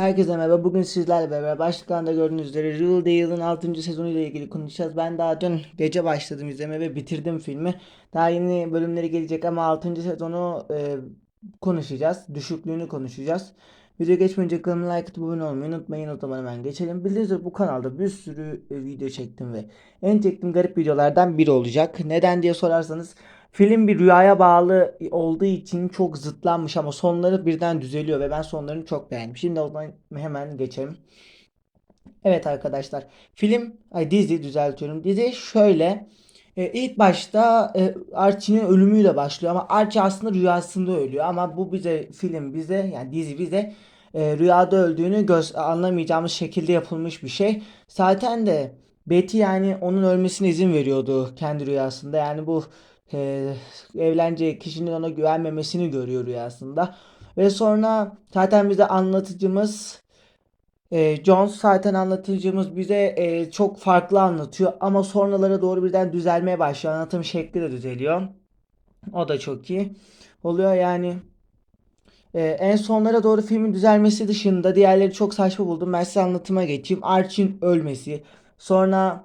Herkese merhaba. Bugün sizlerle beraber başlıklarında gördüğünüz üzere Riverdale'ın 6. sezonuyla ilgili konuşacağız. Ben daha dün gece başladım izlemeye ve bitirdim filmi. Daha yeni bölümleri gelecek ama 6. sezonu e, konuşacağız. Düşüklüğünü konuşacağız. Video geçmeden önce kanalıma like atıp abone olmayı unutmayın. O zaman hemen geçelim. Bildiğiniz üzere bu kanalda bir sürü e, video çektim ve en çektiğim garip videolardan biri olacak. Neden diye sorarsanız Film bir rüyaya bağlı olduğu için çok zıtlanmış ama sonları birden düzeliyor ve ben sonlarını çok beğendim. Şimdi o zaman hemen geçelim. Evet arkadaşlar film ay dizi düzeltiyorum. Dizi şöyle e, ilk başta e, Archie'nin ölümüyle başlıyor ama Archie aslında rüyasında ölüyor ama bu bize film bize yani dizi bize e, rüyada öldüğünü göz anlamayacağımız şekilde yapılmış bir şey. Zaten de Betty yani onun ölmesine izin veriyordu kendi rüyasında. Yani bu e, evleneceği kişinin ona güvenmemesini görüyor rüyasında. Ve sonra zaten bize anlatıcımız e, Jones zaten anlatıcımız bize e, çok farklı anlatıyor ama sonralara doğru birden düzelmeye başlıyor. Anlatım şekli de düzeliyor. O da çok iyi oluyor yani. e, en sonlara doğru filmin düzelmesi dışında diğerleri çok saçma buldum. Ben size anlatıma geçeyim. Archie'nin ölmesi. Sonra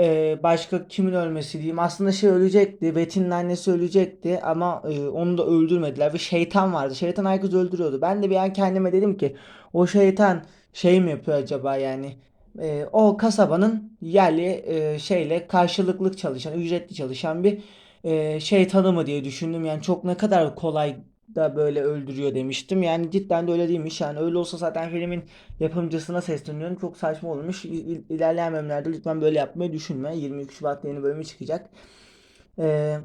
ee, başka kimin ölmesi diyeyim. Aslında şey ölecekti. Betty'nin annesi ölecekti ama e, onu da öldürmediler ve şeytan vardı. Şeytan herkes öldürüyordu. Ben de bir an kendime dedim ki o şeytan şey mi yapıyor acaba yani E, o kasabanın yerli e, şeyle karşılıklı çalışan, ücretli çalışan bir e, şeytanı mı diye düşündüm. Yani çok ne kadar kolay da böyle öldürüyor demiştim. Yani cidden de öyle değilmiş. Yani öyle olsa zaten filmin yapımcısına sesleniyorum. Çok saçma olmuş. İl- bölümlerde lütfen böyle yapmayı düşünme. 22 Şubat'ta yeni bölümü çıkacak. Ee,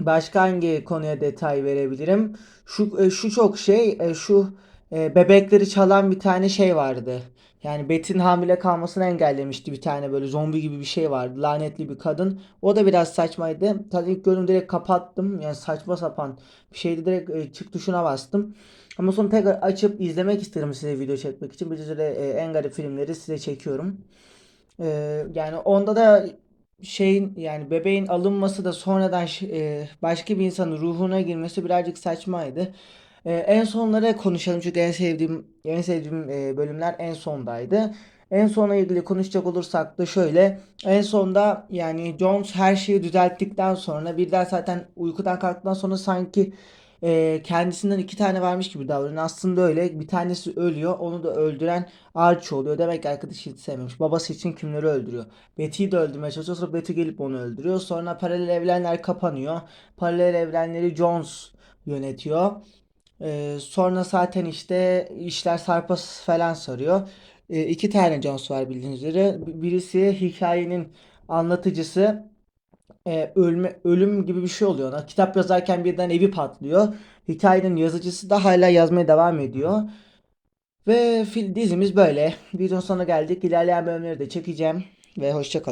başka hangi konuya detay verebilirim? Şu e, şu çok şey, e, şu e, bebekleri çalan bir tane şey vardı. Yani Bet'in hamile kalmasını engellemişti bir tane böyle zombi gibi bir şey vardı. Lanetli bir kadın. O da biraz saçmaydı. Tabii ilk bölümü direkt kapattım. Yani saçma sapan bir şeydi. Direkt e, çık tuşuna bastım. Ama sonra tekrar açıp izlemek isterim size video çekmek için. Bir süre e, en garip filmleri size çekiyorum. Ee, yani onda da şeyin yani bebeğin alınması da sonradan e, başka bir insanın ruhuna girmesi birazcık saçmaydı. Ee, en sonlara konuşalım çünkü en sevdiğim en sevdiğim e, bölümler en sondaydı. En sona ilgili konuşacak olursak da şöyle en sonda yani Jones her şeyi düzelttikten sonra birden zaten uykudan kalktıktan sonra sanki e, kendisinden iki tane varmış gibi davranıyor. Aslında öyle. Bir tanesi ölüyor. Onu da öldüren Archie oluyor. Demek ki arkadaşı hiç sevmemiş. Babası için kimleri öldürüyor? Betty'yi de öldürmeye çalışıyor. Sonra Betty gelip onu öldürüyor. Sonra paralel evrenler kapanıyor. Paralel evrenleri Jones yönetiyor. Ee, sonra zaten işte işler sarpa falan sarıyor. Ee, iki tane Jones var bildiğiniz üzere. Birisi hikayenin anlatıcısı e, ölme, ölüm gibi bir şey oluyor. Kitap yazarken birden evi patlıyor. Hikayenin yazıcısı da hala yazmaya devam ediyor. Ve fil, dizimiz böyle. Videonun sonuna geldik. İlerleyen bölümleri de çekeceğim. Ve hoşça kalın.